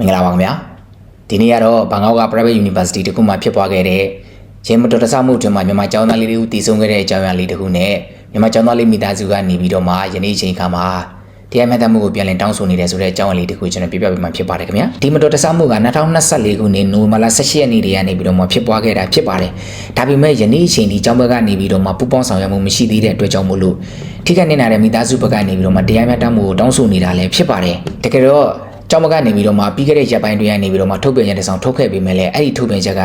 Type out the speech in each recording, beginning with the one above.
မင်္ဂလာပါခင်ဗျာဒီနေ့ကတော့ဘန်ကောက်က private university တခုမှဖြစ်ပွားခဲ့တဲ့ဂျင်းမတော်တဆမှုအတွင်းမှာမြန်မာကျောင်းသားလေးတွေတည်ဆုံခဲ့တဲ့အကြောင်းအရာလေးတခုနဲ့မြန်မာကျောင်းသားလေးမိသားစုကနေပြီးတော့မှယနေ့ချိန်ခါမှာတရားမျှတမှုကိုပြန်လည်တောင်းဆိုနေတယ်ဆိုတဲ့အကြောင်းအရာလေးတခုကျွန်တော်ပြပြပေးမှာဖြစ်ပါတယ်ခင်ဗျာဒီမတော်တဆမှုက2024ခုနှစ်နိုဝင်ဘာလ18ရက်နေ့တည်းကနေပြီးတော့မှဖြစ်ပွားခဲ့တာဖြစ်ပါတယ်ဒါပေမဲ့ယနေ့ချိန်ဒီကျောင်းဘက်ကနေပြီးတော့မှပူပေါင်းဆောင်ရွက်မှုမရှိသေးတဲ့အတွက်ကြောင့်မို့လို့ထိခိုက်နေတာတဲ့မိသားစုဘက်ကနေပြီးတော့မှတရားမျှတမှုကိုတောင်းဆိုနေတာလည်းဖြစ်ပါတယ်တကယ်တော့ ကျောင်းမကနေပြီးတော့မှပြီးခဲ့တဲ့ရက်ပိုင်းတွေကနေပြီးတော့မှထုတ်ပြန်ချက်တစ်စောင်ထုတ်ခဲ့ပေးမယ်လေအဲ့ဒီထုတ်ပြန်ချက်က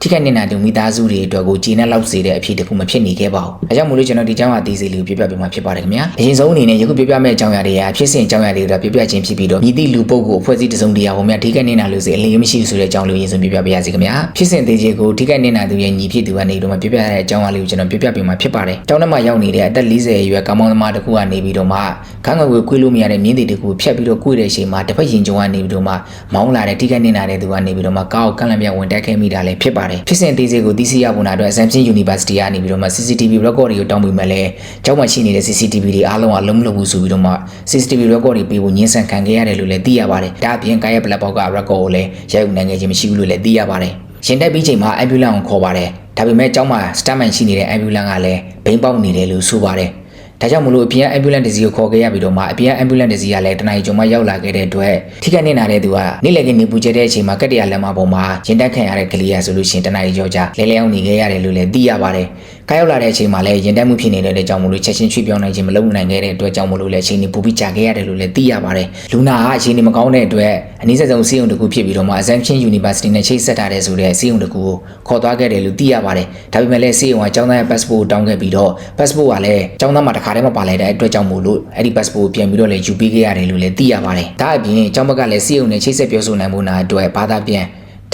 ထိခိုက်နေတာတူမိသားစုတွေအတွက်ကိုကျေနပ်လောက်စေတဲ့အဖြစ်တခုမဖြစ်နေခဲ့ပါဘူး။အဲကြောင့်မို့လို့ကျွန်တော်ဒီကျောင်းဟာတည်စီလေးကိုပြပြပေးမှာဖြစ်ပါတယ်ခင်ဗျာ။အရင်ဆုံးအနေနဲ့ယခုပြပြမယ့်အကြောင်းအရာတွေကဖြစ်စဉ်အကြောင်းအရာတွေကပြပြချင်းဖြစ်ပြီးတော့မြည်သည့်လူပုဂ္ဂိုလ်အဖွဲ့အစည်းတစ်စုံတရာဟိုမြထိခိုက်နေတာလို့စေအလင်းမရှိဘူးဆိုတဲ့အကြောင်းလေးကိုအရင်ဆုံးပြပြပေးရစီခင်ဗျာ။ဖြစ်စဉ်သေးချေကိုထိခိုက်နေတာသူရဲ့ညီဖြစ်သူကနေတော့မှပြပြရတဲ့အကြောင်းအရာလေးကိုကျွန်တော်ပြပြပေးမှာဖြစ်ပါတယ်။ကျောင်းထဲမှာရောက်နေတဲ့အသက်40အရွယ်ကောင်းမောင်သမားတစ်ခုကနေပြီးတော့မှခန်းငွေကိုခွေးလို့မရတဲ့မြင်းတွေတစ်ခုဖြတ်ပြီးတော့ခွေးတဲ့အချိန်မှာတစ်ဖက်ရင်ကြုံကနေပြီးတော့မှမောင်းလာတဲ့ထိခိုက်နေတာတဲ့သူကနေပြီးတော့မှကောက်ကန့်လန့်ပြဝင်တက်ခဲ့မိတာလည်းဖြစ်ပါတယ်ဖြစ်စဉ်သေးစိတ်ကိုသိရှိရဖို့နာအတွက် Assumption University ကနေပြီးတော့မှ CCTV record တွေကိုတောင်းပြီးမှလည်းကျောင်းမှာရှိနေတဲ့ CCTV တွေအားလုံးကလုံးမလို့ဘူးဆိုပြီးတော့မှ CCTV record တွေပေးဖို့ညှင်းဆန်ခံခဲ့ရတယ်လို့လည်းသိရပါတယ်ဒါအပြင်ကာယ black box က record ကိုလည်းရိုက်ယူနိုင်ခဲ့ခြင်းမရှိဘူးလို့လည်းသိရပါတယ်ရင်တက်ပြီးချိန်မှာ ambulance ကိုခေါ်ပါတယ်ဒါပေမဲ့ကျောင်းမှာ staffman ရှိနေတဲ့ ambulance ကလည်းဘိန်းပေါက်နေတယ်လို့ဆိုပါတယ် ဒါကြောင့်မလို့အပြင် ambulance တစ်စီးကိုခေါ်ခဲ့ရပြီးတော့မှအပြင် ambulance တစ်စီးကလည်းတနင်္လာရီကျုံမရောက်လာခဲ့တဲ့အတွက်ထိခိုက်နေတာတဲ့သူကနေ့လည်ကနေပူကျတဲ့အချိန်မှာကက်တရလက်မပေါ်မှာရင်တက်ခံရတဲ့ကလေးရဆိုလို့ရှိရင်တနင်္လာရီကျော်ကြလဲလဲအောင်နေခဲ့ရတယ်လို့လည်းသိရပါတယ်။ ခါရောက်လာတဲ့အချိန်မှာလည်းရင်တက်မှုဖြစ်နေတဲ့ကြောင့်မလို့ချက်ချင်းချွေပြောင်းနိုင်ခြင်းမလုပ်နိုင်ခဲ့တဲ့အတွက်ကြောင့်မလို့လည်းအချိန်ကြီးပူပြီးကြာခဲ့ရတယ်လို့လည်းသိရပါတယ်။လူနာကအချိန်ကြီးမကောင်းတဲ့အတွက်အနည်းဆုံးစီးရုံတစ်ခုဖြစ်ပြီးတော့မှ Assumption University နဲ့ချိတ်ဆက်ထားတဲ့ဆိုတဲ့စီးရုံတစ်ခုကိုခေါ်သွားခဲ့တယ်လို့သိရပါတယ်။ဒါပေမဲ့လည်းစီးရုံကကျောင်းသားရဲ့ passport ကိုတောင်းခဲ့ပြီးတော့ passport ကလည်းကျောင်းသားမှာတစ်ခါတည်းမပါလိုက်တဲ့အတွက်ကြောင့်မို့လို့အဲ့ဒီ passport ကိုပြန်ပြီးတော့လည်းယူပေးခဲ့ရတယ်လို့လည်းသိရပါတယ်။ဒါအပြင်ကျောင်းဘက်ကလည်းစီးရုံနဲ့ချိတ်ဆက်ပြောဆိုနိုင်ဖို့နာအတွက်ဘာသာပြန်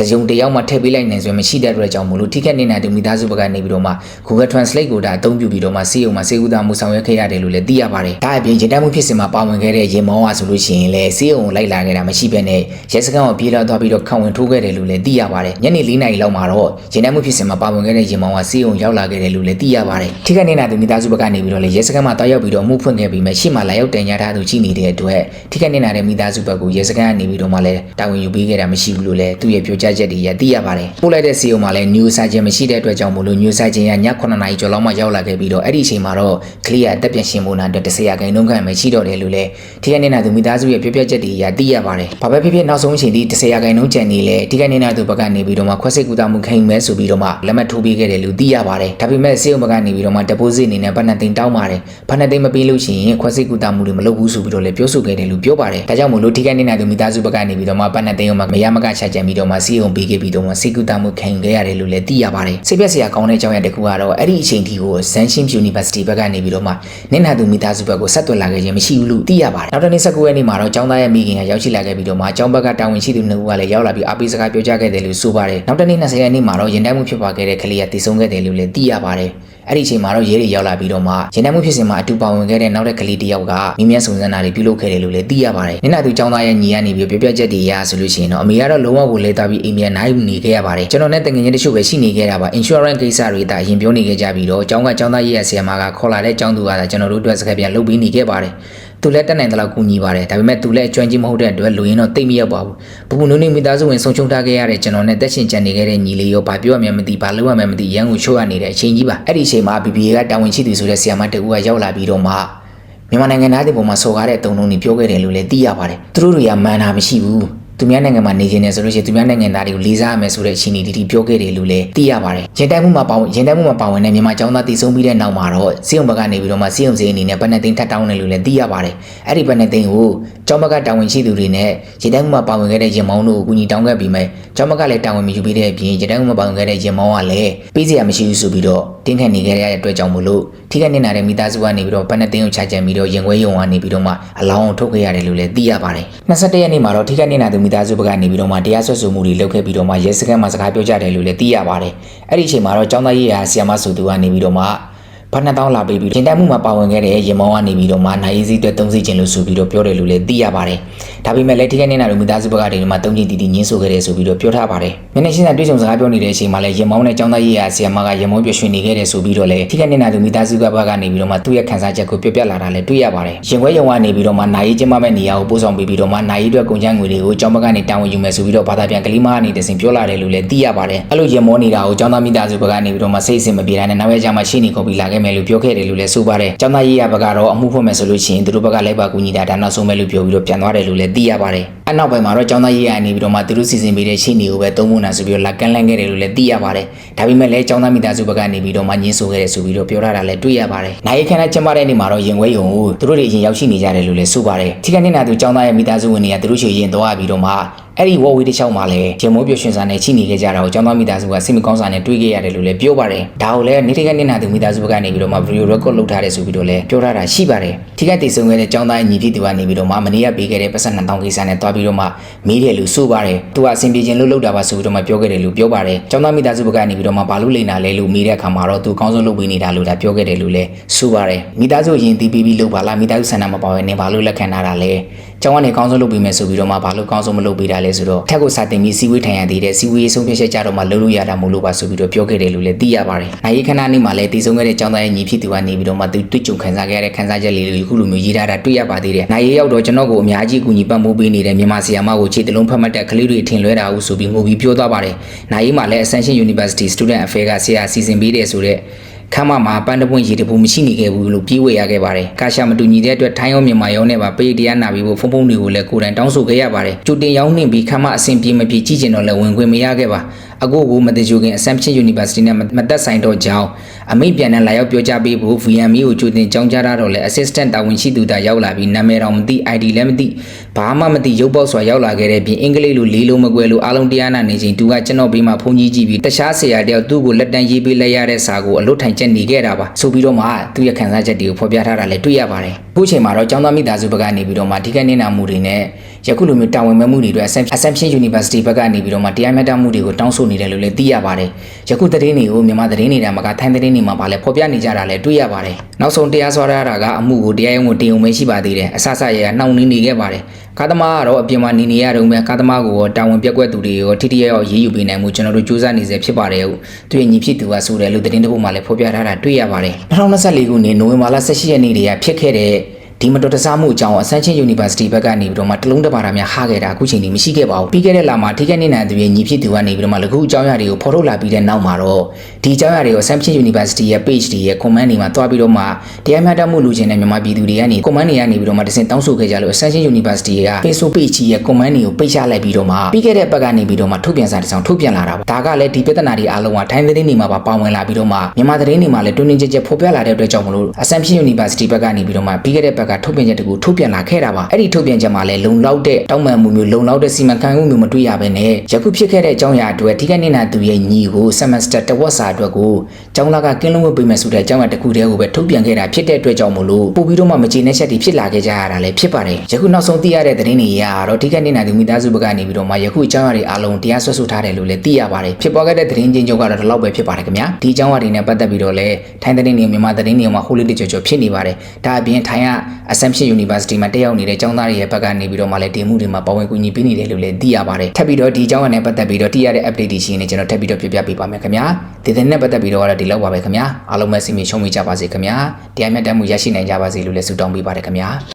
တကြုံတယောက်မှထည့်ပေးလိုက်နိုင်ဆိုရင်မရှိတဲ့အတွက်ကြောင့်မို့လို့ထိခက်နေနိုင်တဲ့မိသားစုဘက်ကနေပြီးတော့မှ Google Translate ကိုဒါအသုံးပြုပြီးတော့မှစေယုံမှာစေဥသားမှုဆောင်ရွက်ခဲ့ရတယ်လို့လည်းသိရပါတယ်။ဒါအပြင်ရင်တမ်းမှုဖြစ်စဉ်မှာပါဝင်ခဲ့တဲ့ရင်မောင်းဝါဆိုလို့ရှိရင်လည်းစေယုံကိုလိုက်လာခဲ့တာမရှိဘဲနဲ့ရဲစခန်းကိုပြေးလာသွားပြီးတော့ခံဝင်ထိုးခဲ့တယ်လို့လည်းသိရပါတယ်။ညနေ၄နာရီလောက်မှာတော့ရင်တမ်းမှုဖြစ်စဉ်မှာပါဝင်ခဲ့တဲ့ရင်မောင်းဝါစေယုံရောက်လာခဲ့တယ်လို့လည်းသိရပါတယ်။ထိခက်နေနိုင်တဲ့မိသားစုဘက်ကနေပြီးတော့လည်းရဲစခန်းမှာတောက်ရောက်ပြီးတော့မှုဖွင့်ခဲ့ပြီးမှရှေ့မှာလာရောက်တင်ညာထားသူရှိနေတဲ့အတွက်ထိခက်နေနိုင်တဲ့မိသားစုဘက်ကိုရဲစခန်းကနေပြီးတော့မှလည်းတာဝန်ယူပေးခဲ့တာမရှိဘူးလို့လည်းသူ့ရဲ့ပြောကြားချက်တွေရသိရပါတယ်ပို့လိုက်တဲ့စီယုံမှာလည်း new surgeon မရှိတဲ့အတွက်ကြောင့်မို့လို့ new surgeon ကည9နာရီကျော်လောက်မှရောက်လာခဲ့ပြီးတော့အဲ့ဒီအချိန်မှာတော့ clear အသက်ပြန်ရှင်ဖို့နာအတွက်တစ်ဆရာခိုင်နှုန်းခံမရှိတော့တယ်လို့လည်းထိခိုက်နေတာသူမိသားစုရဲ့ပြောပြချက်တွေရသိရပါတယ်ဘာပဲဖြစ်ဖြစ်နောက်ဆုံးအချိန်ထိတစ်ဆရာခိုင်နှုန်းကြံနေလဲထိခိုက်နေတာသူဘက်ကနေပြီးတော့မှခွဲစိတ်ကူတာမှုခိုင်မဲဆိုပြီးတော့မှလက်မှတ်ထိုးပေးခဲ့တယ်လို့သိရပါတယ်ဒါပေမဲ့စီယုံဘက်ကနေပြီးတော့မှ deposit အနေနဲ့ဘဏ္ဍသိန်းတောင်းပါတယ်ဘဏ္ဍသိန်းမပေးလို့ရှိရင်ခွဲစိတ်ကူတာမှုတွေမလုပ်ဘူးဆိုပြီးတော့လည်းပြောဆိုခဲ့တယ်လို့ပြောပါတယ်ဒါကြောင့်မို့လို့ထိခိုက်နေတာသူမိသားစုဘက်ကနေပြီးတော့မှဘဏ္ဍသိန်းကိုမှမရမကချကြံပြီးတော့မှစီယုံပေးခဲ့ပြီးတော့မှစိတ်ကူတာမှုခံခဲ့ရတယ်လို့လည်းသိရပါတယ်စိတ်ပြက်စရာကောင်းတဲ့အကြောင်းအရာတစ်ခုကတော့အဲ့ဒီအချိန်ထိကို Zanshin University ဘက်ကနေပြီးတော့မှနင့်နာသူမိသားစုဘက်ကိုဆက်သွယ်လာခဲ့ခြင်းမရှိဘူးလို့သိရပါတယ်နောက်တစ်နေ့19ရက်နေ့မှာတော့ကျောင်းသားရဲ့မိခင်ကရောက်ရှိလာခဲ့ပြီးတော့မှကျောင်းဘက်ကတာဝန်ရှိသူနှစ်ဦးကလည်းရောက်လာပြီးအားပေးစကားပြောကြားခဲ့တယ်လို့ဆိုပါတယ်နောက်တစ်နေ့20ရက်နေ့မှာတော့ရင်တန်းမှုဖြစ်ပွားခဲ့တဲ့ကလေးကတည်ဆုံခဲ့တယ်လို့လည်းသိရပါတယ်အဲ့ဒီအချိန်မှာတော့ရဲတွေရောက်လာပြီးတော့မှရင်တမ်းမှုဖြစ်စဉ်မှာအတူပါဝင်ခဲ့တဲ့နောက်တဲ့ကလေးတစ်ယောက်ကမိမြတ်စုံစမ်းတာတွေပြုလုပ်ခဲ့တယ်လို့လည်းသိရပါတယ်။နင်နာသူចောင်းသားရဲ့ညီကနေပြီးပြပြချက်တွေရဆိုလို့ရှိရင်တော့အမေကတော့လုံးဝကိုလဲသားပြီးအိမ်မြန်နိုင်နေခဲ့ရပါတယ်ကျွန်တော်နဲ့တငငချင်းတချို့ပဲရှိနေခဲ့တာပါ insurance ကိစ္စတွေဒါအရင်ပြောနေခဲ့ကြပြီးတော့အကြောင်းကအကြောင်းသားရေးရဆရာမကခေါ်လာတဲ့အကြောင်းသူကဒါကျွန်တော်တို့အတွက်စကားပြန်လုပ်ပေးနေခဲ့ပါတယ်သူလည်းတက်နိုင်တဲ့လောက်ကူညီပါတယ်ဒါပေမဲ့သူလည်းအကျွမ်းကြီးမဟုတ်တဲ့အတွက်လူရင်းတော့တိတ်မရောက်ပါဘူးဘူဘူနုနေမိသားစုဝင်ဆုံးရှုံးထားခဲ့ရတဲ့ကျွန်တော်နဲ့တက်ရှင်ကြံနေခဲ့တဲ့ညီလေးရောဘာပြောရမှန်းမသိဘာလုပ်ရမှန်းမသိရန်ကိုချိုးရနေတဲ့အချိန်ကြီးပါအဲ့ဒီအချိန်မှာ BBA ကတာဝန်ရှိသူဆိုတဲ့ဆရာမတကူကရောက်လာပြီးတော့မှမြန်မာနိုင်ငံသားတွေပေါ်မှာစော်ကားတဲ့အုံလုံးတွေပြောခဲ့တယ်လို့လည်းသိရပါတယ်သူတို့တွေကမှန်တာမရှိဘူး သူများနိုင်ငံမှာနေခြင်းနဲ့ဆိုလို့ရှိရင်သူများနိုင်ငံသားတွေကိုလေးစားရမယ်ဆိုတဲ့အချိန်ဒီဒီပြောခဲ့တယ်လို့လည်းသိရပါတယ်။ရင်တိုက်မှုမှာပါဝင်ရင်တိုက်မှုမှာပါဝင်တဲ့မြန်မာចောင်းသားတည်ဆုံးပြီးတဲ့နောက်မှာတော့စီယုံဘက်ကနေပြီးတော့မှစီယုံစီအနေနဲ့ဗနက်သိန်းထပ်တောင်းတယ်လို့လည်းသိရပါတယ်။အဲ့ဒီဗနက်သိန်းကိုကျောင်းဘက်ကတာဝန်ရှိသူတွေနဲ့ရင်တိုက်မှုမှာပါဝင်ခဲ့တဲ့ရင်မောင်းတို့ကိုကူညီတောင်းခဲ့ပြီးမှကျောင်းဘက်ကလည်းတာဝန်မယူပေးတဲ့အပြင်ရင်တိုက်မှုမှာပါဝင်ခဲ့တဲ့ရင်မောင်းကလည်းပေးစရာမရှိဘူးဆိုပြီးတော့တင်းခတ်နေခဲ့ရတဲ့အတွက်ကြောင့်မို့လို့ထိခိုက်နေတာတဲ့မိသားစုကနေပြီးတော့ဗနက်သိန်းကိုချကြံပြီးတော့ရင်ခွဲယုံကနေပြီးတော့မှအလောင်းကိုထုတ်ခဲ့ရတယ်လို့လည်းသိရပါတယ်။21ရက်နေ့မှာတော့ထိခိုက်နေတာသူမိသားစုဘက်ကနေပြီးတော့မှတရားစွဲဆိုမှုတွေလုပ်ခဲ့ပြီးတော့မှရဲစခန်းမှာစကားပြောကြတယ်လို့လည်းသိရပါတယ်။အဲ့ဒီအချိန်မှာတော့ចောင်းသားရေးရာဆီယမဆိုသူကနေပြီးတော့မှဘာနှစ်တောင်းလာပေးပြီးတင်တက်မှုမှာပါဝင်ခဲ့တဲ့ရေမောင်းကနေပြီးတော့မှနိုင်ရေးစည်းအတွက်သုံးစီခြင်းလို့ဆိုပြီးတော့ပြောတယ်လို့လည်းသိရပါတယ်။ ဒါပေမဲ့လည်းထိခိုက်နေတာလို့မိသားစုဘက်ကတည်းကမှတုံ့ကြည့်တီတီညင်းဆိုခဲ့တယ်ဆိုပြီးတော့ပြောထားပါတယ်မျက်နှာရှင်းဆိုင်တွေ့ဆုံစကားပြောနေတဲ့အချိန်မှာလည်းရင်မောင်းနဲ့ចောင်းသားရေးရာဆီယမကရင်မောင်းပြွှင်နေခဲ့တယ်ဆိုပြီးတော့လည်းထိခိုက်နေတာလို့မိသားစုဘက်ကနေပြီးတော့မှသူ့ရဲ့ခံစားချက်ကိုပြပြလာတာလည်းတွေ့ရပါတယ်ရင်ခွဲရုံကနေပြီးတော့မှနိုင်ရေးကျင်းပမဲ့နေရာကိုပို့ဆောင်ပေးပြီးတော့မှနိုင်ရေးအတွက်ကုန်ကျငွေတွေကိုကျောင်းဘက်ကနေတာဝန်ယူမယ်ဆိုပြီးတော့ဘာသာပြန်ကလေးမကနေတစဉ်ပြောလာတယ်လို့လည်းသိရပါတယ်အဲ့လိုရင်မောနေတာကိုကျောင်းသားမိသားစုဘက်ကနေပြီးတော့မှစိတ်အဆင်မပြေတာနဲ့နောက်ရကြမှာရှိနေကုန်ပြီလာခဲ့မယ်လို့ပြောခဲ့တယ်လို့လည်းဆိုပါတယ်ကျောင်းသားရေးရာဘက်ကတော့အမှုဖွင့်မယ်ဆိုလို့ရှိရင်သူတို့ဘက်ကလိုက်ပါကူညီတာဒါနောက်ဆုံးပဲလို့ပြောပြီးတော့ပြန်သွားတယ်လို့လည်းသိရပါတယ်အနောက်ပိုင်းမှာတော့ចောင်းသားရေးရာနေပြီးတော့မှသူတို့စီစဉ်ပေးတဲ့ရှေ့နေကိုပဲသုံးဖို့နာဆိုပြီးတော့လာကန်လန့်ခဲ့တယ်လို့လည်းသိရပါတယ်ဒါပေမဲ့လည်းចောင်းသားမိသားစုဘက်ကနေပြီးတော့မှညှင်းဆိုခဲ့တယ်ဆိုပြီးတော့ပြောထားတာလည်းတွေ့ရပါတယ်နိုင်ခမ်းကျင်းပတဲ့နေ့မှာတော့ရင်ဝဲယုံကိုသူတို့တွေအရင်ရောက်ရှိနေကြတယ်လို့လည်းဆိုပါတယ်ထိခိုက်နေတာသူចောင်းသားရဲ့မိသားစုဝင်တွေကသူတို့ချေရင်သွားပြီးတော့မှအဲ့ဒီဝေါ်ဝေးတစ်ချောင်းမှာလည်းဂျမိုးပြွှင်စာနဲ့ချိနေခဲ့ကြတာကိုကျောင်းသားမိသားစုကစိတ်မကောင်းစာနဲ့တွေးခဲ့ရတယ်လို့လည်းပြောပါတယ်။ဒါကိုလည်းနေထိကနေနာသူမိသားစုဘက်ကနေပြီးတော့မှဗီဒီယိုရက်ကော့လုပ်ထားတယ်ဆိုပြီးတော့လည်းပြောထားတာရှိပါတယ်။ထိခိုက်တည်ဆုံခဲ့တဲ့ကျောင်းသားညီဖြစ်သူကနေပြီးတော့မှမနေ့ကပေးခဲ့တဲ့ပတ်စံ2000ကိစ္စနဲ့တွား ပြီးတော့မှမေးတယ်လို့ဆိုပါတယ်။သူကအဆင်ပြေခြင်းလို့လုပ်တာပါဆိုပြီးတော့မှပြောခဲ့တယ်လို့ပြောပါတယ်။ကျောင်းသားမိသားစုဘက်ကနေပြီးတော့မှဘာလို့လိန်တာလဲလို့မေးတဲ့အခါမှာတော့သူအကောင်းဆုံးလုပ်ပေးနေတာလို့ဒါပြောခဲ့တယ်လို့လည်းဆိုပါတယ်။မိသားစုရင်တီးပြီးပြီးလုပ်ပါလားမိသားစုဆန္ဒမပါဘဲနဲ့ဘာလို့လက်ခံထားတာလဲ။ကျောင်းကနေအကောင်းဆုံးလုပ်ပေးမယ်ဆိုပြီးတော့မှဘာလို့အကောင်းဆုံးမလုပ်ပေးတာလဲဆိုတော့ထက်ကိုစာတင်ပြီးစီဝေးထိုင်ရသေးတဲ့စီဝေးဆုံးဖြတ်ချက်ကြတော့မှလုပ်လို့ရတာမို့လို့ပါဆိုပြီးတော့ပြောခဲ့တယ်လို့လည်းသိရပါတယ်။နိုင်ရီခဏနေ့မှာလည်းတည်ဆုံးခဲ့တဲ့ကျောင်းသားရဲ့ညီဖြစ်သူကနေပြီးတော့မှသူတွေ့ကြုံခံစားခဲ့ရတဲ့ခံစားချက်လေးတွေခုလိုမျိုးရေးထားတာတွေ့ရပါသေးတယ်။နိုင်ရီရောက်တော့ကျွန်တော်ကိုအများကြီးကူညီပံ့ပိုးပေးနေတဲ့မြန်မာဆီယာမကိုခြေတလုံးဖတ်မှတ်တဲ့ကလေးတွေထင်လွဲတာဟုဆိုပြီးငိုပြီးပြောသွားပါတယ်။နိုင်ရီမှာလည်း Ascension University Student Affairs ကဆရာစီစဉ်ပေးတယ်ဆိုတဲ့ ခမ်းမမှာပန်းတပွင့်ရေတပူမရှိနေခဲ့ဘူးလို့ပြေးဝေရခဲ့ပါတယ်။ကာရှာမတူညီတဲ့အတွက်ထိုင်းရောမြန်မာရောနဲ့ပါပေးတရားနာပြီးဖို့ဖုံဖုံတွေကိုလည်းကိုယ်တိုင်တောင်းဆိုခဲ့ရပါတယ်။ကြိုတင်ရောင်းနှင်ပြီးခမ်းမအဆင်ပြေမပြေကြည့်ကျင်တော့လည်းဝင်ခွင့်မရခဲ့ပါ။အခုကမတကြိုခင် Assumption University နဲ့မသက်ဆိုင်တော့ကြောင်း အမိပြန်နဲ့လာရောက်ပြောကြားပေးဖို့ VME ကိုကြိုတင်ကြောင်းကြားတော့လဲ assistant တာဝန်ရှိသူတာရောက်လာပြီးနာမည်တော်မသိ ID လည်းမသိဘာမှမသိရုပ်ပေါက်စွာရောက်လာခဲ့တဲ့ပြင်အင်္ဂလိပ်လိုလေးလုံးမကွဲလို့အားလုံးတရားနာနေချိန်သူကကျွန်တော်ဘေးမှာဖုန်းကြီးကြည့်ပြီးတခြားဆရာတယောက်သူ့ကိုလက်တန်းရေးပေးလိုက်ရတဲ့စာကိုအလွတ်ထိုင်ချက်နေခဲ့တာပါဆိုပြီးတော့မှသူ့ရဲ့ခံစားချက်တွေကိုဖော်ပြထားတာလည်းတွေ့ရပါတယ် အခုချိန်မှာတော့ကျောင်းသားမိသားစုဘက်ကနေပြီးတော့မှဒီကနေ့နာမှုတွေနဲ့ယခုလိုမျိုးတာဝန်မဲ့မှုတွေအတွက် Assumption University ဘက်ကနေပြီးတော့မှတရားမျှတမှုတွေကိုတောင်းဆိုနေတယ်လို့လည်းသိရပါတယ်ယခုသတင်းတွေကိုမြန်မာသတင်းတွေတမ်းမှာကထိုင်းသတင်းတွေမှာပါလဲဖော်ပြနေကြတာလည်းတွေ့ရပါတယ်နောက်ဆုံးတရားစွဲထားတာကအမှုကိုတရားရုံးကိုတင်ုံပဲရှိပါသေးတယ်အဆအဆရရနှောင့်နှင်းနေခဲ့ပါတယ် ကာသမားကတော့အပြင်မှာနေနေရတုန်းပဲကာသမားကိုတာဝန်ပြက်ကွက်သူတွေရောထိထိရောက်ရေးယူပေးနိုင်မှုကျွန်တော်တို့စူးစမ်းနေစေဖြစ်ပါတယ်ဟုတ်သူရဲ့ညီဖြစ်သူကဆိုတယ်လို့သတင်းတစ်ပုဒ်မှာလည်းဖော်ပြထားတာတွေ့ရပါတယ်2024ခုနှစ်နိုဝင်ဘာလ18ရက်နေ့တည်းကဖြစ်ခဲ့တဲ့ဒီမတော်တဆမှုအကြောင်း Ascension University ဘက်ကနေပြီးတော့မှတလုံးတစ်ပါတာများဟာခဲ့တာအခုချိန်นี้မရှိခဲ့ပါဘူးပြီးခဲ့တဲ့လမှာထိခိုက်နေနိုင်သူရဲ့ညီဖြစ်သူကနေပြီးတော့မှလခုအကြောင်းအရာတွေကိုဖော်ထုတ်လာပြီးတဲ့နောက်မှာတော့ ဒီအကြောင်းအရာတွေကို Ascension University ရဲ့ page တွေရဲ့ comment တွေမှာတွားပြီးတော့မှတရားမျှတမှုလူချင်းတဲ့မြန်မာပြည်သူတွေကနေ comment တွေကနေပြီးတော့မှတစင်တောင်းဆိုခဲ့ကြလို့ Ascension University ရဲ့ Facebook page ရဲ့ comment တွေကိုပိတ်ချလိုက်ပြီးတော့မှပြီးခဲ့တဲ့ဘက်ကနေပြီးတော့မှထုတ်ပြန်စာတစ်စောင်ထုတ်ပြန်လာတာပါဒါကလည်းဒီပြဿနာတွေအားလုံးကထိုင်းသတင်းတွေမှာပါပါဝင်လာပြီးတော့မှမြန်မာသတင်းတွေမှာလည်းတွင်းတွင်းကြဲကြဲဖော်ပြလာတဲ့အတွက်ကြောင့်မလို့ Ascension University ဘက်ကနေပြီးတော့မှပြီးခဲ့တဲ့ဘက်ကထုတ်ပြန်ချက်တကူထုတ်ပြန်လာခဲ့တာပါအဲ့ဒီထုတ်ပြန်ချက်မှာလည်းလုံလောက်တဲ့တောင်းပန်မှုမျိုးလုံလောက်တဲ့စီမံခန့်ခွဲမှုမျိုးမတွေ့ရဘဲနဲ့ယခုဖြစ်ခဲ့တဲ့အကြောင်းအရာအတွက်ထိခိုက်နေတာသူရဲ့ညီကို semester တစ်ဝက်စာအတွက်ကို ကျောင်းလာကကင်းလုံးဝပေးမယ်ဆိုတဲ့အကြောင်းအရာတစ်ခုတည်းကိုပဲထုတ်ပြန်ခဲ့တာဖြစ်တဲ့အတွက်ကြောင့်မလို့ပို့ပြီးတော့မှမကျေနပ်ချက်တွေဖြစ်လာခဲ့ကြရတာလည်းဖြစ်ပါတယ်ယခုနောက်ဆုံးသိရတဲ့သတင်းတွေအရတော့ထိခိုက်နေတာသူမိသားစုဘက်ကနေပြီးတော့မှယခုအကြောင်းအရာတွေအားလုံးတရားစွဲဆိုထားတယ်လို့လည်းသိရပါတယ်ဖြစ်ပေါ်ခဲ့တဲ့သတင်းချင်းချုပ်ကတော့ဒီလောက်ပဲဖြစ်ပါတယ်ခင်ဗျာဒီအကြောင်းအရာတွေနဲ့ပတ်သက်ပြီးတော့လည်းထိုင်းသတင်းတွေမြန်မာသတင်းတွေမှာဟိုလေးတကြော်ကြော်ဖြစ်နေပါတယ်ဒါအပြင်ထိုင်းက Assumption University မှာတက်ရောက်နေတဲ့ကျောင်းသားတွေရဲ့ဘက်ကနေပြီးတော့မှလည်းတင်မှုတွေမှာပါဝင်ကူညီပေးနေတယ်လို့လည်းသိရပါတယ်ထပ်ပြီးတော့ဒီအကြောင်းအရာနဲ့ပတ်သက်ပြီးတော့တည်ရတဲ့ update တွေရှိရင်ကျွန်တော်ထပ်ပြီးတော့ပြပြပေးပါမယ်ခင်ဗျာဒီသတင်းနဲ့ပတ်သက်ပြီးတော့ကတော့ဒီလောက်ပါပဲခင်ဗျာအားလုံးပဲစီမံရှုံးမိကြပါစေခင်ဗျာတရားမျှတမှုရရှိနိုင်ကြပါစေလို့လည်းဆုတောင်းပေးပါတယ်ခင်ဗျာ